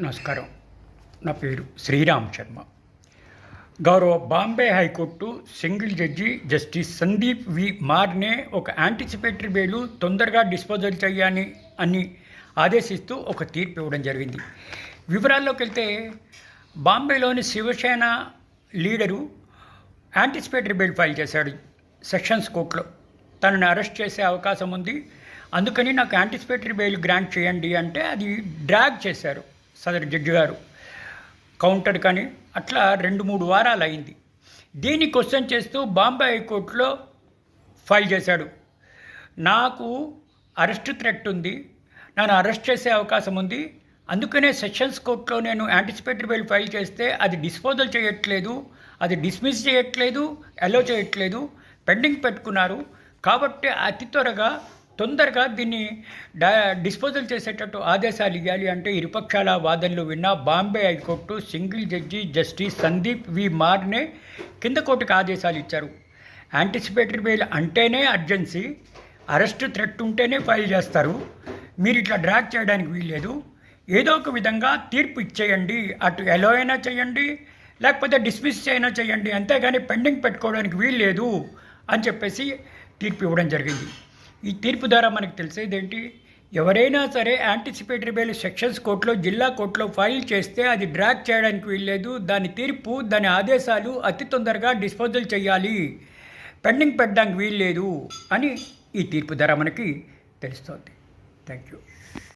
నమస్కారం. నా పేరు శ్రీరామ్ శర్మ. గౌరవ Bombay high court single judge justice Sandeep V Marne ఒక యాంటిసిపేటరీ బెయిల్ తొందరగా డిస్పోజల్ చేయాలి అని ఆదేశిస్తూ ఒక తీర్పు ఇవ్వడం జరిగింది. వివరాల్లోకి వెళ్తే బాంబేలోని Shiv Sena leader anticipatory bail file చేశాడు సెషన్స్ కోర్టులో. తనని అరెస్ట్ చేసే అవకాశం ఉంది. అందుకని నాకు యాంటిసిపేటరీ బెయిల్ గ్రాంట్ చేయండి అంటే అది డ్రాగ్ చేశారు. సదరు జడ్జి గారు. కౌంటర్ కానీ అట్లా రెండు మూడు వారాలు అయింది. దీన్ని క్వశ్చన్ చేస్తూ బాంబే హైకోర్టులో ఫైల్ చేశాడు. నాకు అరెస్ట్ థ్రెట్ ఉంది. నన్ను అరెస్ట్ చేసే అవకాశం ఉంది. అందుకనే సెషన్స్ కోర్టులో నేను యాంటిసిపేటరీ బెయిల్ ఫైల్ చేస్తే అది డిస్పోజల్ చేయట్లేదు. అది డిస్మిస్ చేయట్లేదు. అలో చేయట్లేదు. పెండింగ్ పెట్టుకున్నారు. కాబట్టి అతి త్వరగా తొందరగా దీన్ని డిస్పోజల్ చేసేటట్టు ఆదేశాలు ఇవ్వాలి అంటే ఇరుపక్షాల వాదనలు విన్న Bombay high court single judge justice Sandeep V Marne కింద కోర్టుకు ఆదేశాలు ఇచ్చారు. యాంటిసిపేటరీ బెయిల్ అంటేనే అర్జెన్సీ అరెస్ట్ థ్రెట్ ఉంటేనే ఫైల్ చేస్తారు. మీరు ఇట్లా డ్రాక్ చేయడానికి వీల్లేదు. ఏదో ఒక విధంగా తీర్పు ఇచ్చేయండి. అటు ఎలో అయినా చేయండి లేకపోతే డిస్మిస్ అయినా చేయండి. అంతేగాని పెండింగ్ పెట్టుకోవడానికి వీల్లేదు అని చెప్పేసి తీర్పు ఇవ్వడం జరిగింది. ఈ తీర్పు ద్వారా మనకు తెలిసేదేంటి? ఎవరైనా సరే యాంటిసిపేటరీ బెయిల్ సెక్షన్స్ కోర్టులో జిల్లా కోర్టులో ఫైల్ చేస్తే అది డ్రాక్ చేయడానికి వీల్లేదు. దాని తీర్పు దాని ఆదేశాలు అతి తొందరగా డిస్పోజల్ చేయాలి. పెండింగ్ పెట్టడానికి వీల్లేదు అని ఈ తీర్పు ద్వారా మనకి తెలుస్తోంది. Thank you